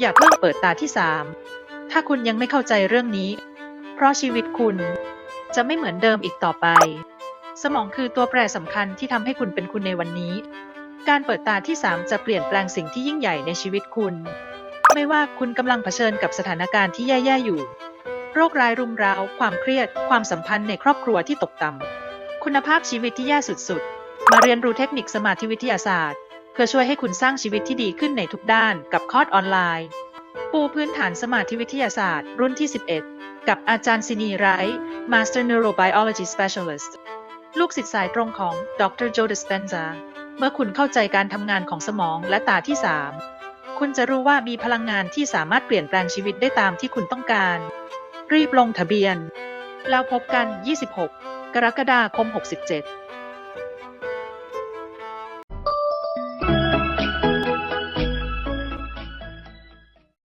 อย่าเพิ่งเปิดตาที่สามถ้าคุณยังไม่เข้าใจเรื่องนี้ เพราะชีวิตคุณจะไม่เหมือนเดิมอีกต่อไป สมองคือตัวแปรสำคัญที่ทำให้คุณเป็นคุณในวันนี้ การเปิดตาที่3จะเปลี่ยนแปลงสิ่งที่ยิ่งใหญ่ในชีวิตคุณ ไม่ว่าคุณกำลังเผชิญกับสถานการณ์ที่แย่ๆอยู่ โรคร้ายรุมเร้า ความเครียด ความสัมพันธ์ในครอบครัวที่ตกต่ำคุณภาพชีวิตที่แย่สุดๆ มาเรียนรู้เทคนิคสมาธิวิทยาศาสตร์ เพื่อช่วยให้คุณสร้างชีวิตที่ดีขึ้นในทุกด้านกับคอร์สออนไลน์ ปูพื้นฐานสมาธิวิทยาศาสตร์ รุ่นที่ 11 กับอาจารย์ซินีไรท์ Master Neurobiology Specialist ลูกศิษย์สายตรงของดรโจ d ิสเปนซาเมื่อคุณเข้าใจการทำงานของสมองและตาที่ 3 คุณจะรู้ว่ามีพลังงานที่สามารถเปลี่ยนแปลงชีวิตได้ตามที่คุณต้องการ รีบลงทะเบียน แล้วพบกัน 26 กรกฎาคม 67